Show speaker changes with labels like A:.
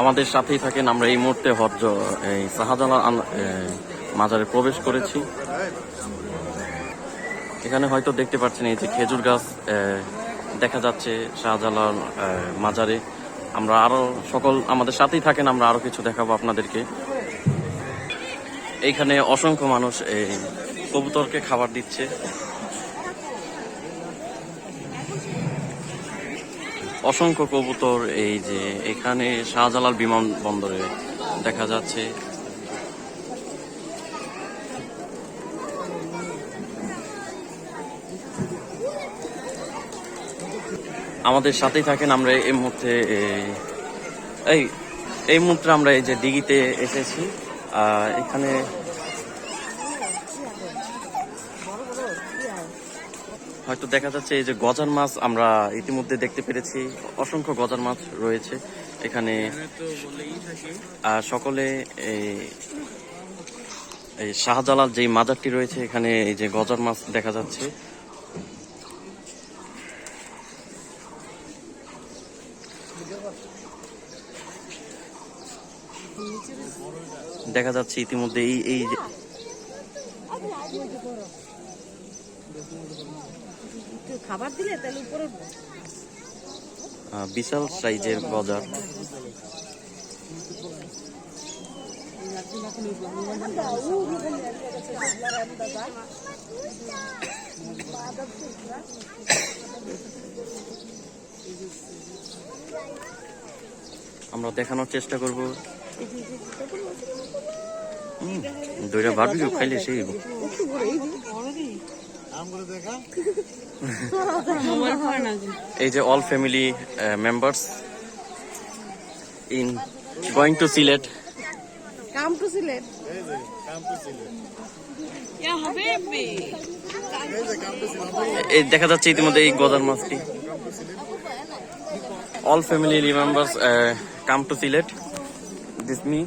A: আমাদের সাথেই থাকেন আমরা এই মুহূর্তে হজ এই শাহজালাল মাজারে প্রবেশ করেছি। এখানে হয়তো দেখতে পাচ্ছেন এই যে খেজুর গাছ দেখা যাচ্ছে শাহজালাল মাজারে। আমরা আরও সকল, আমাদের সাথেই থাকেন, আমরা আরও কিছু দেখাবো আপনাদেরকে। এইখানে অসংখ্য মানুষ এই কবুতরকে খাবার দিচ্ছে। অসংখ্য কবুতর এই যে এখানে শাহজালাল বিমানবন্দরে দেখা যাচ্ছে। আমাদের সাথেই থাকেন, আমরা এই মুহূর্তে, এই- এই মুহূর্তে আমরা এই যে দিঘিতে এসেছি এখানে হয়তো দেখা যাচ্ছে এই যে গজার মাছ আমরা ইতিমধ্যে দেখতে পেরেছি, অসংখ্য গজার মাছ রয়েছে এখানে। সকলে এই শাহজালাল যে মাজারটি রয়েছে, এখানে এই যে গজার মাছ দেখা যাচ্ছে। দেখা যাচ্ছে ইতিমধ্যে এই এই যে-
B: খাবার দিলে তাহলে উপরে
A: বিশাল সাইজের গজার আমরা দেখানোর চেষ্টা করব। দুইটা বারবিকিউ খাইলে সেই এই যে all family members in going to Sylhet
B: come to Sylhet
C: এই
B: ইয়া
A: দেখা যাচ্ছে ইতিমধ্যে এই গদার মাছটি। All family members come to Sylhet this me